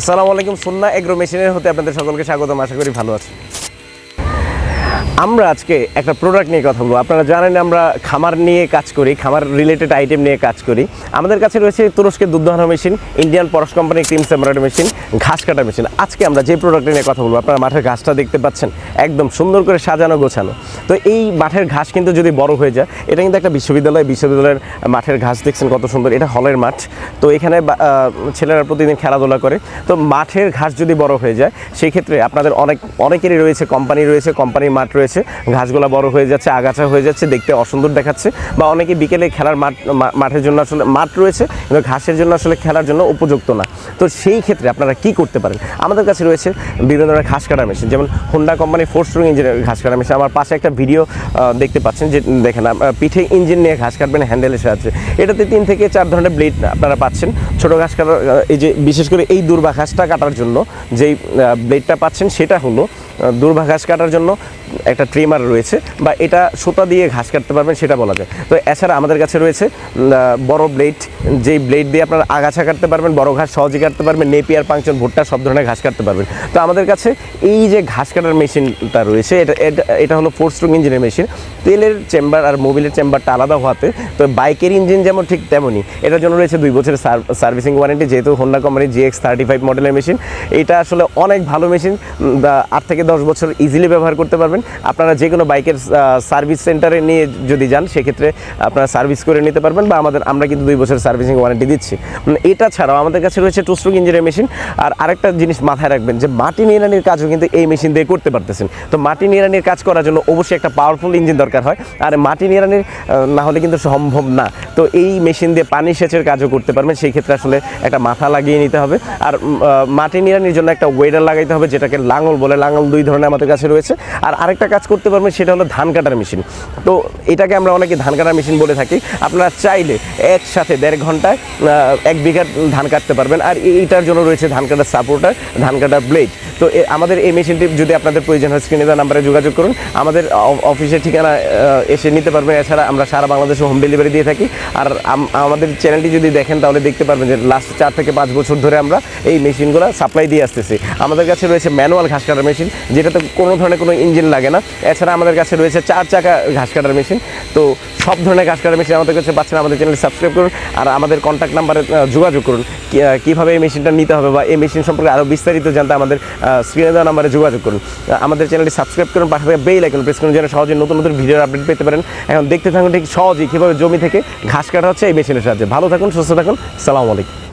আসসালামু আলাইকুম সুন্না এগ্রো মেশিনের হতে আপনাদের সকলকে স্বাগতম। আশা করি ভালো আছি আমরা আজকে একটা প্রোডাক্ট নিয়ে কথা বলব। আপনারা জানেন আমরা খামার নিয়ে কাজ করি, খামার রিলেটেড আইটেম নিয়ে কাজ করি। আমাদের কাছে রয়েছে তুরস্কের দুধ দহন machine Indian Parash company cream separator machine ঘাস কাটা মেশিন আজকে আমরা যে প্রোডাক্ট নিয়ে কথা বলব, আপনারা মাঠের ঘাসটা দেখতে পাচ্ছেন, একদম সুন্দর করে সাজানো, গোছানো। তো এই মাঠের ঘাস কিন্তু যদি বড় হয়ে যায়, এটা কিন্তু একটা বিশ্ববিদ্যালয়, বিশ্ববিদ্যালয়ের মাঠের ঘাস দেখছেন কত সুন্দর, এটা হলের মাঠ। তো এখানে ছেলেরা প্রতিদিন খেলাধুলা করে। তো মাঠের ঘাস যদি বড় হয়ে যায় সেই ক্ষেত্রে আপনাদের অনেক, অনেকেরই রয়েছে কোম্পানি রয়েছে কোম্পানির মাঠ রয়েছে। ঘাসগুলো বড় হয়ে যাচ্ছে, আগাছা হয়ে যাচ্ছে, দেখতে অসুন্দর দেখাচ্ছে বা অনেকে বিকেলে খেলার মাঠ মাঠের জন্য আসলে, মাঠ রয়েছে কিন্তু ঘাসের জন্য আসলে খেলার জন্য উপযুক্ত না। তো সেই ক্ষেত্রে আপনারা কি করতে পারেন? আমাদের কাছে রয়েছে বিভিন্ন ধরনের ঘাস কাটা মেশিন, যেমন হোন্ডা কোম্পানি ফোর স্ট্রিং ইঞ্জিনের ঘাস কাটা মেশিন। আমার পাশে একটা ভিডিও দেখতে পাচ্ছেন যে, দেখেন পিঠে ইঞ্জিন নিয়ে ঘাস কাটবেন হ্যান্ডেলের সাহায্যে এটাতে তিন থেকে চার ধরনের ব্লেড আপনারা পাচ্ছেন। ছোট ঘাস কাটার এই যে, বিশেষ করে এই দুর্বা ঘাসটা কাটার জন্য, যেই ব্লেডটা পাচ্ছেন সেটা হলো দুর্বা ঘাস কাটার জন্য একটা ট্রিমার রয়েছে বা এটা সুতা দিয়ে ঘাস কাটতে পারবেন, সেটা বলা যায়। তো এছাড়া আমাদের কাছে রয়েছে বড় ব্লেড যেই ব্লেড দিয়ে আপনারা আগাছা কাটতে পারবেন, বড় ঘাস সহজে কাটতে পারবেন, নেপিয়ার পাংচন ভুট্টা সব ধরনের ঘাস কাটতে পারবেন। তো আমাদের কাছে এই যে ঘাস কাটার মেশিনটা রয়েছে, এটা এটা হলো ফোর স্ট্রোক ইঞ্জিনের মেশিন তেলের চেম্বার আর মোবিলের চেম্বারটা আলাদা হওয়াতে, তো বাইকের ইঞ্জিন যেমন ঠিক তেমনই, এটার জন্য রয়েছে দুই বছরের সার্ভিসিং ওয়ারেন্টি যেহেতু হোন্ডা কোম্পানির জি এক্স থার্টি ফাইভ মডেলের মেশিন এটা আসলে অনেক ভালো মেশিন আট থেকে দশ বছর ইজিলি ব্যবহার করতে পারবেন। আপনারা যে কোনো বাইকের সার্ভিস সেন্টারে নিয়ে যদি যান সেক্ষেত্রে আপনারা সার্ভিস করে নিতে পারবেন বা আমাদের আমরা কিন্তু দুই বছরের সার্ভিসিং ওয়ারেন্টি দিচ্ছি। এটা ছাড়াও আমাদের কাছে রয়েছে টু স্ট্রোক ইঞ্জিনের মেশিন আর আরেকটা জিনিস মাথায় রাখবেন যে মাটি নিড়ানির কাজও কিন্তু এই মেশিন দিয়ে করতে পারতেছেন। তো মাটি নিড়ানির কাজ করার জন্য অবশ্যই একটা পাওয়ারফুল ইঞ্জিন দরকার হয়। আর মাটি নিড়ানির আহ, না হলে কিন্তু সম্ভব না। তো এই মেশিন দিয়ে পানি সেচের কাজও করতে পারবেন। সেই ক্ষেত্রে আসলে একটা মাথা লাগিয়ে নিতে হবে। আর মাটি নিড়ানির জন্য একটা ওয়েডার লাগাইতে হবে যেটাকে লাঙল বলে। লাঙল দুই ধরনের আমাদের কাছে রয়েছে। আর আরেকটা কাজ করতে পারবেন, সেটা হলো ধান কাটার মেশিন। তো এটাকে আমরা অনেকে ধান কাটার মেশিন বলে থাকি। আপনারা চাইলে একসাথে দেড় ঘন্টায় এক বিঘা ধান কাটতে পারবেন। আর এইটার জন্য রয়েছে ধান কাটার সাপোর্টার ধান কাটার ব্লেড তো আমাদের এই মেশিনটি যদি আপনাদের প্রয়োজন হয় স্ক্রিনে দেওয়া নাম্বারে যোগাযোগ করুন। আমাদের অফিসের ঠিকানা এসে নিতে পারবেন। এছাড়া আমরা সারা বাংলাদেশে হোম ডেলিভারি দিয়ে থাকি। আর আমাদের চ্যানেলটি যদি দেখেন, তাহলে দেখতে পারবেন যে লাস্ট চার থেকে পাঁচ বছর ধরে আমরা এই মেশিনগুলো সাপ্লাই দিয়ে আসতেছি। আমাদের কাছে রয়েছে ম্যানুয়াল ঘাস কাটার মেশিন যেটাতে কোনো ধরনের কোনো ইঞ্জিন লাগে না। এছাড়া আমাদের কাছে রয়েছে চার চাকা ঘাস কাটার মেশিন। তো সব ধরনের ঘাস কাটার মেশিন আমাদের কাছে পাচ্ছেন। আমাদের চ্যানেল সাবস্ক্রাইব করুন আর আমাদের কন্ট্যাক্ট নাম্বারে যোগাযোগ করুন। কীভাবে এই মেশিনটা নিতে হবে বা এই মেশিন সম্পর্কে আরও বিস্তারিত জানতে আমাদের স্ক্রিনে দেওয়া নাম্বারে যোগাযোগ করুন। আমাদের চ্যানেলটি সাবস্ক্রাইব করুন, পাশে থাকা বেল আইকন প্রেস করুন যেন সহজে নতুন নতুন ভিডিওর আপডেট পেতে পারেন। এখন দেখতে থাকুন ঠিক সহজেই কীভাবে জমি থেকে ঘাস কাটা হচ্ছে এই মেশিনের সাহায্যে। ভালো থাকুন, সুস্থ থাকুন। সালামু আলাইকুম।